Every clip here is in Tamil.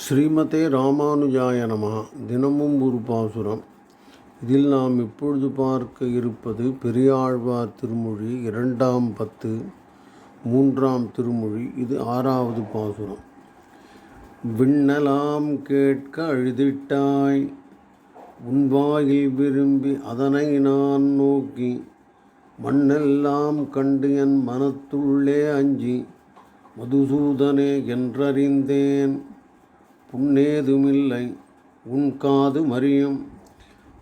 ஸ்ரீமதே ராமானுஜாய நமஹ தினமும் ஒரு பாசுரம். இதில் நாம் இப்பொழுது பார்க்க இருப்பது பெரியாழ்வார் திருமொழி இரண்டாம் பத்து மூன்றாம் திருமொழி. இது ஆறாவது பாசுரம். விண்ணலாம் கேட்க அழுதிட்டாய். உன்வாயில் விரும்பி அதனை நான் நோக்கி மண்ணெல்லாம் கண்டு என் மனத்துள்ளே அஞ்சி மதுசூதனே என்றறிந்தேன். புண்ணேதுமில்லை. உன் காது மறியும்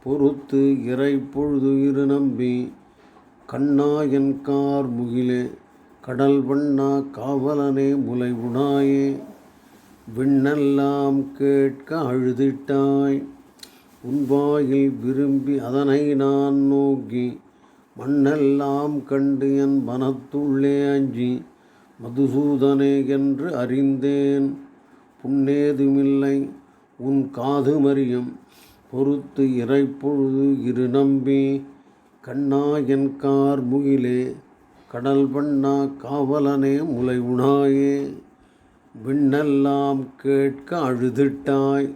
பொறுத்து இறை பொழுது இரு நம்பி கண்ணா என் கார் முகிலே. கடல் வண்ணா காவலனே முலை உணாயே விண்ணெல்லாம் கேட்க அழுதிட்டாய். உன்வாயில் விரும்பி அதனை நான் நோக்கி. மண்ணெல்லாம் கண்டு என் மனத்துள்ளே அஞ்சி. மதுசூதனே என்று அறிந்தேன். புண்ணேதுமில்லை உன் காது மறியும் பொறுத்து இறைப்பொழுது இரு நம்பி கண்ணா என் கார் முகிலே கடல் வண்ணா காவலனே முலை உணாயே விண்ணெல்லாம் கேட்க அழுதுட்டாய்.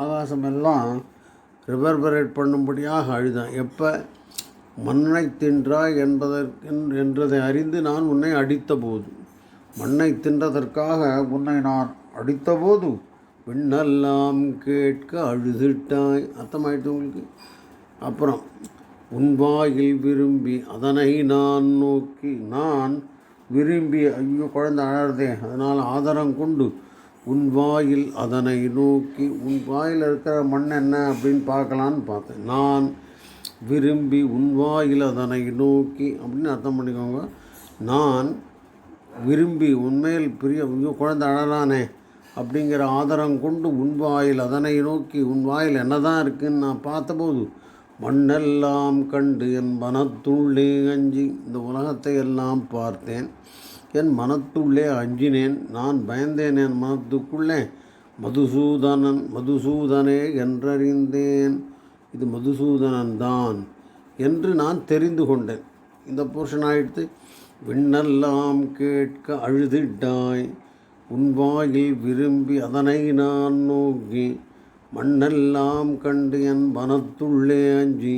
ஆகாசமெல்லாம் ரிவர்பரேட் பண்ணும்படியாக அழுதான். எப்போ? மண்ணை தின்றாய் என்பதற்கு என்றதை அறிந்து நான் உன்னை அடித்தபோது. மண்ணை தின்றதற்காக உன்னை நான் அடித்தபோது பெண்ணெல்லாம் கேட்க அழுதுட்டாய். அர்த்தமாயிட்டு உங்களுக்கு? அப்புறம் உன் வாயில் விரும்பி அதனை நான் நோக்கி நான் விரும்பி ஐயோ குழந்தை அழறதே அதனால் ஆதாரம் கொண்டு உன் வாயில் அதனை நோக்கி உன் வாயில் இருக்கிற மண் என்ன? அப்படின்னு பார்க்கலான்னு பார்த்தேன். நான் விரும்பி உன் வாயில் அதனை நோக்கி அப்படின்னு அர்த்தம் பண்ணிக்கோங்க. நான் விரும்பி உண்மையில் பிரிய ஐயோ குழந்தை அழறானே. அப்படிங்கிற ஆதரம் கொண்டு உன் வாயில் அதனை நோக்கி உன் வாயில் என்னதான் இருக்குன்னு நான் பார்த்தபோது மண்ணெல்லாம் கண்டு என் மனத்துள்ளே அஞ்சி இந்த உலகத்தை எல்லாம் பார்த்தேன். என் மனத்துள்ளே அஞ்சினேன் நான் பயந்தேன் என் மனத்துக்குள்ளே மதுசூதனன் மதுசூதனே என்றறிந்தேன். இது மதுசூதனன் தான் என்று நான் தெரிந்து கொண்டேன். இந்த போர்ஷன் ஆயிடுத்து விண்ணெல்லாம் கேட்க அழுதிட்டாய். உன்வாயில் விரும்பி அதனை நான் நோக்கி மண்ணெல்லாம் கண்டு என் மனத்துள்ளே அஞ்சி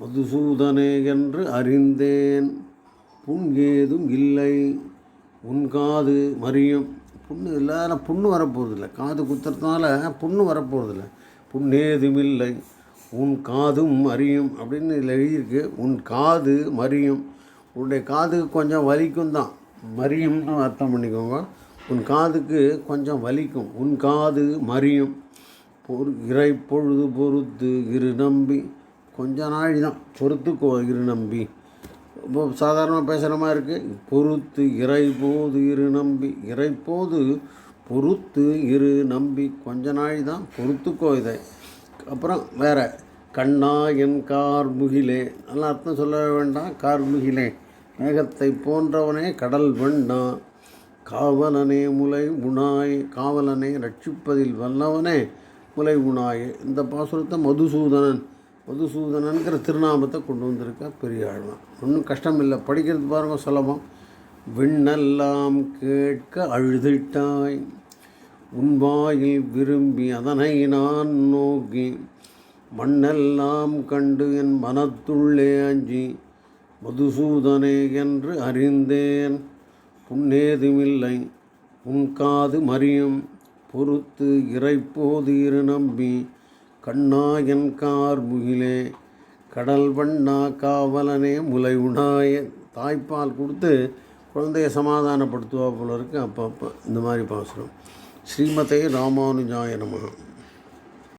மதுசூதனே என்று அறிந்தேன். புண் ஏதும் இல்லை. உன் காது மறியும் புண்ணு இல்லாத புண்ணு வரப்போகிறதில்ல காது குத்துறதுனால புண்ணு வரப்போகிறதில்ல புண்ணேதும் இல்லை. உன் காதும் மறியும் அப்படின்னு இதில் எழுதியிருக்கு. உன் காது மறியும் உன்னுடைய காதுக்கு கொஞ்சம் வலிக்கும் தான் மறியும்னு அர்த்தம் பண்ணிக்கோங்க. உன் காதுக்கு கொஞ்சம் வலிக்கும். உன் காது மறியும் பொறு இறை பொழுது பொறுத்து இரு நம்பி கொஞ்ச நாள் தான் பொறுத்துக்கோ இரு நம்பி இப்போ சாதாரணமாக பேசுகிற மாதிரி இருக்குது பொறுத்து இறை போது இரு நம்பி இறை போது பொறுத்து இரு நம்பி கொஞ்ச நாள் தான் பொறுத்துக்கோ இதை. அப்புறம் வேற. கண்ணா என் கார் முகிலே. நல்லா அர்த்தம் சொல்ல வேண்டாம். கார் முகிலே. மேகத்தை போன்றவனே கடல் வண்ணா காவலனே முலை உணாய் காவலனே ரட்சிப்பதில் வல்லவனே முலை உணாய் இந்த பாசுரத்தை மதுசூதனன் மதுசூதனன்கிற திருநாமத்தை கொண்டு வந்திருக்க பெரியாழ்வான் ஒன்றும் கஷ்டம் இல்லை படிக்கிறது பாருங்க சுலபம். விண்ணெல்லாம் கேட்க அழுதிட்டாய். உன்வாயில் விரும்பி அதனை நான் நோக்கி மண்ணெல்லாம் கண்டு என் மனத்துள்ளே அஞ்சி மதுசூதனே என்று அறிந்தேன். புண்ணேதுமில்லை உன் காது மறியும் பொறுத்து இறைப்போது இரு நம்பி கண்ணா என் கார் முகிலே. கடல் வண்ணா காவலனே முலை உணாய தாய்ப்பால் கொடுத்து குழந்தைய சமாதானப்படுத்துவா போல இருக்கு அப்பப்போ. இந்த மாதிரி பாசுரம் ஸ்ரீமதே ராமானுஜாய நமகம்